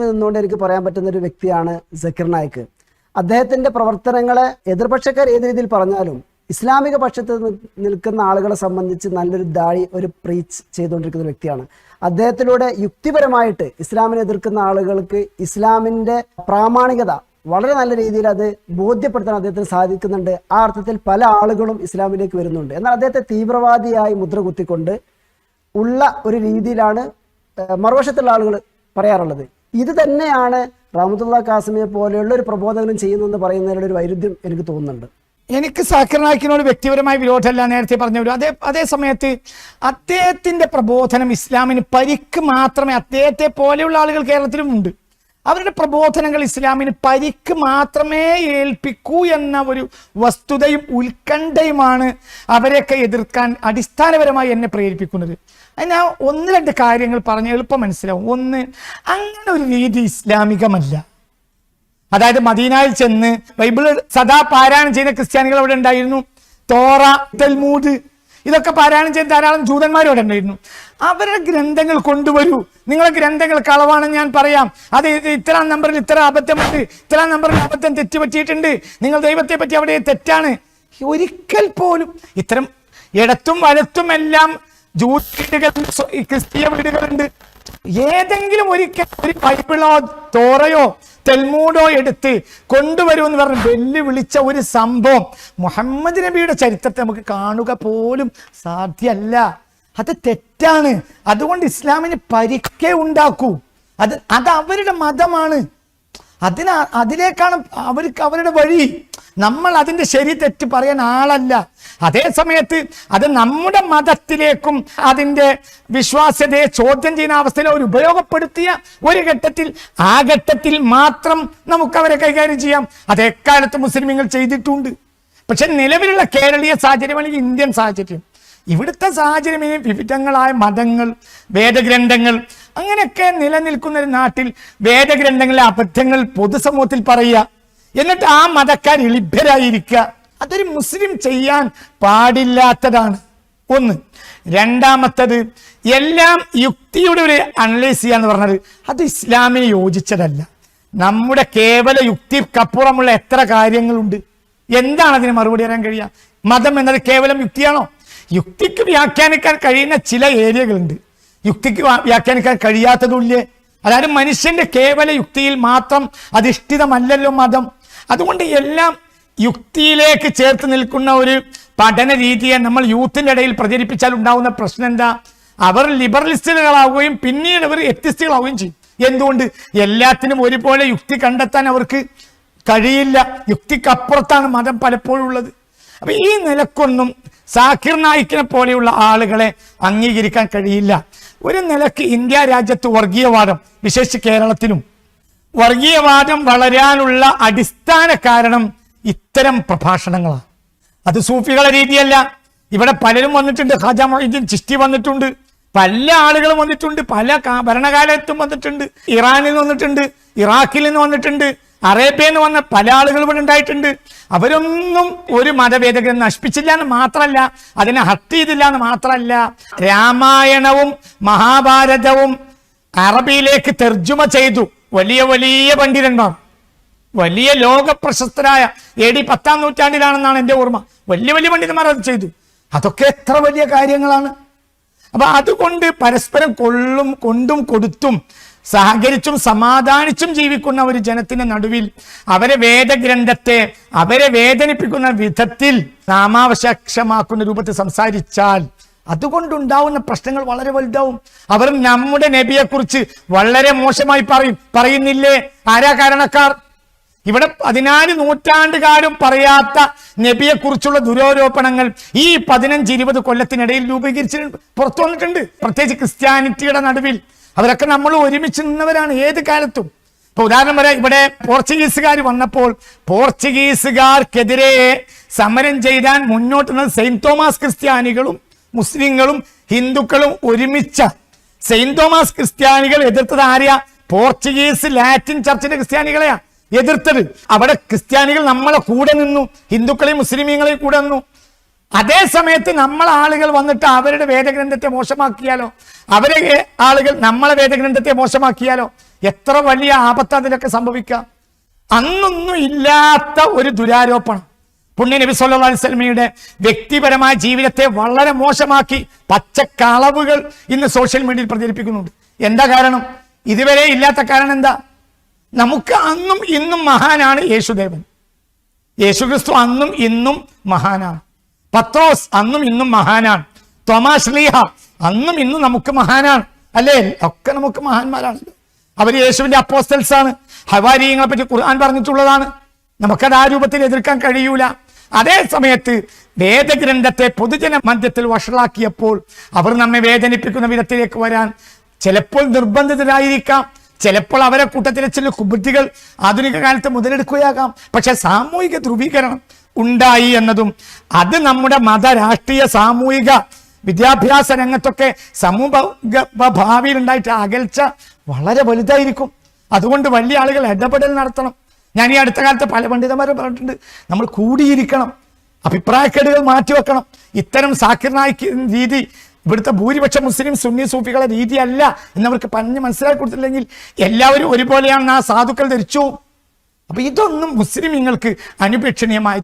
നിന്നുകൊണ്ട് എനിക്ക് പറയാൻ പറ്റുന്ന ഒരു വ്യക്തിയാണ് സക്കീർ നായിക്ക് അദ്ദേഹത്തിന്റെ പ്രവർത്തനങ്ങളെ എതിർപക്ഷക്കാർ ഏത് രീതിയിൽ പറഞ്ഞാലും ഇസ്ലാമിക പക്ഷത്ത് നിൽക്കുന്ന ആളുകളെ സംബന്ധിച്ച് നല്ലൊരു ദാഴി ഒരു പ്രീച്ച് ചെയ്തുകൊണ്ടിരിക്കുന്ന വ്യക്തിയാണ്. അദ്ദേഹത്തിലൂടെ യുക്തിപരമായിട്ട് ഇസ്ലാമിനെ എതിർക്കുന്ന ആളുകൾക്ക് ഇസ്ലാമിന്റെ പ്രാമാണികത വളരെ നല്ല രീതിയിൽ അത് ബോധ്യപ്പെടുത്താൻ അദ്ദേഹത്തിന് സാധിക്കുന്നുണ്ട്. ആ അർത്ഥത്തിൽ പല ആളുകളും ഇസ്ലാമിലേക്ക് വരുന്നുണ്ട്. എന്നാൽ അദ്ദേഹത്തെ തീവ്രവാദിയായി മുദ്ര കുത്തിക്കൊണ്ട് ഉള്ള ഒരു രീതിയിലാണ് മറുവശത്തുള്ള ആളുകൾ പറയാറുള്ളത്. ഇത് തന്നെയാണ് റഹമത്തുള്ള കാസിമിയെ പോലെയുള്ള ഒരു പ്രബോധകനും ചെയ്യുന്നതെന്ന് പറയുന്നതിലുള്ള ഒരു വൈരുദ്ധ്യം എനിക്ക് തോന്നുന്നുണ്ട്. എനിക്ക് സാക്കിർ നായിക്കിനോട് വ്യക്തിപരമായ വിരോധമല്ല നേരത്തെ പറഞ്ഞവരും അതേ അതേ സമയത്ത് അദ്ദേഹത്തിന്റെ പ്രബോധനം ഇസ്ലാമിന് പരിക്ക് മാത്രമേ അദ്ദേഹത്തെ പോലെയുള്ള ആളുകൾ കേരളത്തിലും ഉണ്ട്. അവരുടെ പ്രബോധനങ്ങൾ ഇസ്ലാമിന് പരിക്ക് മാത്രമേ ഏൽപ്പിക്കൂ എന്ന ഒരു വസ്തുതയും ഉത്കണ്ഠയുമാണ് അവരെയൊക്കെ എതിർക്കാൻ അടിസ്ഥാനപരമായി എന്നെ പ്രേരിപ്പിക്കുന്നത്. അത് ഞാൻ ഒന്ന് രണ്ട് കാര്യങ്ങൾ പറഞ്ഞ് എളുപ്പം മനസ്സിലാവും. ഒന്ന് അങ്ങനെ ഒരു രീതി ഇസ്ലാമികമല്ല. അതായത് മദീനയിൽ ചെന്ന് ബൈബിൾ സദാ പാരായണം ചെയ്യുന്ന ക്രിസ്ത്യാനികൾ അവിടെ ഉണ്ടായിരുന്നു. തോറ തെൽമൂദ് ഇതൊക്കെ പാരായണം ചെയ്ത് ധാരാളം ജൂതന്മാരോട് ഉണ്ടായിരുന്നു. അവരുടെ ഗ്രന്ഥങ്ങൾ കൊണ്ടുവരൂ. നിങ്ങളെ ഗ്രന്ഥങ്ങൾ കളവാണെന്ന് ഞാൻ പറയാം. അത് ഇത്ര നമ്പറിൽ ഇത്ര അബദ്ധമുണ്ട്. ഇത്ര നമ്പറിൽ അബദ്ധം തെറ്റുപറ്റിയിട്ടുണ്ട്. നിങ്ങൾ ദൈവത്തെ പറ്റി അവിടെ തെറ്റാണ്. ഒരിക്കൽ പോലും ഇത്തരം ഇടത്തും വലത്തും എല്ലാം ജൂത വീടുകളുണ്ട് ക്രിസ്തീയ വീടുകളുണ്ട്. ഏതെങ്കിലും ഒരിക്കൽ ഒരു ബൈബിളോ തോറയോ തെൽമൂടോ എടുത്ത് കൊണ്ടുവരുമെന്ന് പറഞ്ഞ് വെല്ലുവിളിച്ച ഒരു സംഭവം മുഹമ്മദ് നബിയുടെ ചരിത്രത്തെ നമുക്ക് കാണുക പോലും സാധ്യമല്ല അത് തെറ്റാണ്. അതുകൊണ്ട് ഇസ്ലാമിന് പരിക്കേ ഉണ്ടാക്കൂ. അത് അത് അവരുടെ മതമാണ്. അതിനാ അതിലേക്കാണ് അവർക്ക് അവരുടെ വഴി. നമ്മൾ അതിന്റെ ശരി തെറ്റ് പറയാൻ ആളല്ല. അതേ സമയത്ത് അത് നമ്മുടെ മതത്തിലേക്കും അതിന്റെ വിശ്വാസ്യതയെ ചോദ്യം ചെയ്യുന്ന അവസ്ഥയിൽ അവർ ഉപയോഗപ്പെടുത്തിയ ഒരു ഘട്ടത്തിൽ ആ ഘട്ടത്തിൽ മാത്രം നമുക്ക് അവരെ കൈകാര്യം ചെയ്യാം. അത് എക്കാലത്ത് മുസ്ലിമുകൾ ചെയ്തിട്ടുണ്ട്. പക്ഷെ നിലവിലുള്ള കേരളീയ സാഹചര്യം അല്ലെങ്കിൽ ഇന്ത്യൻ സാഹചര്യം. ഇവിടുത്തെ സാഹചര്യം വിവിധങ്ങളായ മതങ്ങൾ വേദഗ്രന്ഥങ്ങൾ അങ്ങനെയൊക്കെ നിലനിൽക്കുന്ന ഒരു നാട്ടിൽ വേദഗ്രന്ഥങ്ങളിലെ അബദ്ധങ്ങൾ പൊതുസമൂഹത്തിൽ പറയുക എന്നിട്ട് ആ മതക്കാർ ഇളിഭരായിരിക്കുക അതൊരു മുസ്ലിം ചെയ്യാൻ പാടില്ലാത്തതാണ്. ഒന്ന്. രണ്ടാമത്തത് എല്ലാം യുക്തിയുടെ ഒരു അനലൈസ് ചെയ്യാന്ന് പറഞ്ഞത് അത് ഇസ്ലാമിന് യോജിച്ചതല്ല. നമ്മുടെ കേവല യുക്തിക്കപ്പുറമുള്ള എത്ര കാര്യങ്ങളുണ്ട്? എന്താണ് അതിന് മറുപടി തരാൻ കഴിയുക? മതം എന്നത് കേവലം യുക്തിയാണോ? യുക്തിക്ക് വ്യാഖ്യാനിക്കാൻ കഴിയുന്ന ചില ഏരിയകളുണ്ട്. യുക്തിക്ക് വ്യാഖ്യാനിക്കാൻ കഴിയാത്തതുമില്ലേ അതായത് മനുഷ്യന്റെ കേവല യുക്തിയിൽ മാത്രം അധിഷ്ഠിതമല്ലല്ലോ മതം. അതുകൊണ്ട് എല്ലാം യുക്തിയിലേക്ക് ചേർത്ത് നിൽക്കുന്ന ഒരു പഠന രീതിയെ നമ്മൾ യൂത്തിന്റെ ഇടയിൽ പ്രചരിപ്പിച്ചാൽ ഉണ്ടാകുന്ന പ്രശ്നം എന്താ? അവർ ലിബറലിസ്റ്റുകളാവുകയും പിന്നീട് അവർ എത്തിസ്റ്റുകളാവുകയും ചെയ്യും. എന്തുകൊണ്ട്? എല്ലാത്തിനും ഒരുപോലെ യുക്തി കണ്ടെത്താൻ അവർക്ക് കഴിയില്ല. യുക്തിക്കപ്പുറത്താണ് മതം പലപ്പോഴും ഉള്ളത്. അപ്പൊ ഈ നിലക്കൊന്നും സാക്കിർ നായിക്കിനെ പോലെയുള്ള ആളുകളെ അംഗീകരിക്കാൻ കഴിയില്ല. ഒരു നിലയ്ക്ക് ഇന്ത്യ രാജ്യത്ത് വർഗീയവാദം വിശേഷിച്ച് കേരളത്തിലും വർഗീയവാദം വളരാനുള്ള അടിസ്ഥാന കാരണം ഇത്തരം പ്രഭാഷണങ്ങളാണ് അത് സൂഫികളെ രീതിയല്ല. ഇവിടെ പലരും വന്നിട്ടുണ്ട്. ഖാജ മൊഹീദ്ദീൻ ചിഷ്ടി വന്നിട്ടുണ്ട്. പല ആളുകളും വന്നിട്ടുണ്ട്. പല ഭരണകാലത്തും വന്നിട്ടുണ്ട്. ഇറാനിൽ നിന്ന് വന്നിട്ടുണ്ട്. ഇറാഖിൽ നിന്ന് വന്നിട്ടുണ്ട്. അറേബ്യയിൽ നിന്ന് വന്ന പല ആളുകൾ ഇവിടെ ഉണ്ടായിട്ടുണ്ട്. അവരൊന്നും ഒരു മതഭേദഗതി നശിപ്പിച്ചില്ല എന്ന് മാത്രമല്ല അതിനെ ഹത്ത് ചെയ്തില്ല എന്ന് മാത്രമല്ല രാമായണവും മഹാഭാരതവും അറബിയിലേക്ക് തെർജുമ ചെയ്തു. വലിയ വലിയ പണ്ഡിതന്മാർ. വലിയ ലോക പ്രശസ്തരായ എ ഡി പത്താം നൂറ്റാണ്ടിലാണെന്നാണ് എന്റെ ഓർമ്മ. വലിയ വലിയ പണ്ഡിതന്മാർ അത് ചെയ്തു. അതൊക്കെ എത്ര വലിയ കാര്യങ്ങളാണ്. അപ്പൊ അതുകൊണ്ട് പരസ്പരം കൊള്ളും കൊണ്ടും കൊടുത്തും സഹകരിച്ചും സമാധാനിച്ചും ജീവിക്കുന്ന ഒരു ജനത്തിന്റെ നടുവിൽ അവരെ വേദഗ്രന്ഥത്തെ അവരെ വേദനിപ്പിക്കുന്ന വിധത്തിൽ നാമാവശക്ഷമാക്കുന്ന രൂപത്തിൽ സംസാരിച്ചാൽ അതുകൊണ്ടുണ്ടാവുന്ന പ്രശ്നങ്ങൾ വളരെ വലുതാവും. അവർ നമ്മുടെ നബിയെക്കുറിച്ച് വളരെ മോശമായി പറയും. പറയുന്നില്ലേ? ആരാ കാരണക്കാർ? ഇവിടെ പതിനാല് നൂറ്റാണ്ടുകാരും പറയാത്ത നബിയെ കുറിച്ചുള്ള ദുരോരോപണങ്ങൾ ഈ പതിനഞ്ച് ഇരുപത് കൊല്ലത്തിനിടയിൽ രൂപീകരിച്ചിട്ടുണ്ട്. പുറത്തു വന്നിട്ടുണ്ട്. പ്രത്യേകിച്ച് ക്രിസ്ത്യാനിറ്റിയുടെ നടുവിൽ. അവരൊക്കെ നമ്മൾ ഒരുമിച്ച് നിന്നവരാണ് ഏത് കാലത്തും. ഇപ്പൊ ഉദാഹരണം പറയാം. ഇവിടെ പോർച്ചുഗീസുകാർ വന്നപ്പോൾ പോർച്ചുഗീസുകാർക്കെതിരെ സമരം ചെയ്താൻ മുന്നോട്ട് നിന്നത് സെയിന്റ് തോമസ് ക്രിസ്ത്യാനികളും മുസ്ലിങ്ങളും ഹിന്ദുക്കളും ഒരുമിച്ച സെയിന്റ് തോമസ് ക്രിസ്ത്യാനികൾ എതിർത്തത് ആരെയാ? പോർച്ചുഗീസ് ലാറ്റിൻ ചർച്ചിന്റെ ക്രിസ്ത്യാനികളെയാ എതിർത്തത്. അവിടെ ക്രിസ്ത്യാനികൾ നമ്മളെ കൂടെ നിന്നു ഹിന്ദുക്കളെയും മുസ്ലിമീങ്ങളെയും കൂടെ നിന്നു. അതേ സമയത്ത് നമ്മൾ ആളുകൾ വന്നിട്ട് അവരുടെ വേദഗ്രന്ഥത്തെ മോശമാക്കിയാലോ? അവരെ ആളുകൾ നമ്മളെ വേദഗ്രന്ഥത്തെ മോശമാക്കിയാലോ? എത്ര വലിയ ആപത്ത് അതിലൊക്കെ സംഭവിക്കാം? അന്നൊന്നും ഇല്ലാത്ത ഒരു ദുരാരോപണം. പുണ്യ നബി സല്ലല്ലാഹു അലൈഹി വസല്ലമയുടെ വ്യക്തിപരമായ ജീവിതത്തെ വളരെ മോശമാക്കി പച്ചക്കളവുകൾ ഇന്ന് സോഷ്യൽ മീഡിയയിൽ പ്രചരിപ്പിക്കുന്നുണ്ട്. എന്താ കാരണം? ഇതുവരെ ഇല്ലാത്ത കാരണം എന്താ? നമുക്ക് അന്നും ഇന്നും മഹാനാണ് യേശുദേവൻ. യേശുക്രിസ്തു അന്നും ഇന്നും മഹാനാണ്. പത്രോസ് അന്നും ഇന്നും മഹാനാണ്. തോമാസ് ശ്ലീഹ അന്നും ഇന്നും നമുക്ക് മഹാനാണ്. അല്ലേ? ഒക്കെ നമുക്ക് മഹാന്മാരാണല്ലോ. അവർ യേശുവിന്റെ അപ്പോസ്റ്റൽസ് ആണ് ഹവാരിയങ്ങളെ പറ്റി ഖുർആൻ പറഞ്ഞിട്ടുള്ളതാണ്. നമുക്കത് ആ രൂപത്തിൽ എതിർക്കാൻ കഴിയൂല. അതേ സമയത്ത് വേദഗ്രന്ഥത്തെ പൊതുജന മധ്യത്തിൽ വഷളാക്കിയപ്പോൾ അവർ നമ്മെ വേദനിപ്പിക്കുന്ന വിധത്തിലേക്ക് വരാൻ ചിലപ്പോൾ നിർബന്ധിതരായിരിക്കാം. ചിലപ്പോൾ അവരെ കൂട്ടത്തിലെ ചില കുബുദ്ധികൾ ആധുനിക കാലത്ത് മുതലെടുക്കുകയാകാം. പക്ഷെ സാമൂഹിക ധ്രുവീകരണം ഉണ്ടായി എന്നതും അത് നമ്മുടെ മത രാഷ്ട്രീയ സാമൂഹിക വിദ്യാഭ്യാസ രംഗത്തൊക്കെ സമൂഹ ഭാവിയിൽ ഉണ്ടായിട്ട് അകൽച്ച വളരെ വലുതായിരിക്കും. അതുകൊണ്ട് വലിയ ആളുകൾ ഇടപെടൽ നടത്തണം. ഞാൻ ഈ അടുത്ത കാലത്ത് പല പണ്ഡിതന്മാരും പറഞ്ഞിട്ടുണ്ട് നമ്മൾ കൂടിയിരിക്കണം അഭിപ്രായക്കേടുകൾ മാറ്റിവെക്കണം. ഇത്തരം സാക്കിർ നായിക്ക് രീതി ഇവിടുത്തെ ഭൂരിപക്ഷം മുസ്ലിം സുന്നി സൂഫികളെ രീതിയല്ല എന്നവർക്ക് പറഞ്ഞ് മനസ്സിലാക്കി കൊടുത്തില്ലെങ്കിൽ എല്ലാവരും ഒരുപോലെയാണെന്ന് ആ സാധുക്കൾ ധരിച്ചു. അപ്പൊ ഇതൊന്നും മുസ്ലിം നിങ്ങൾക്ക് അനുപേക്ഷണീയമായി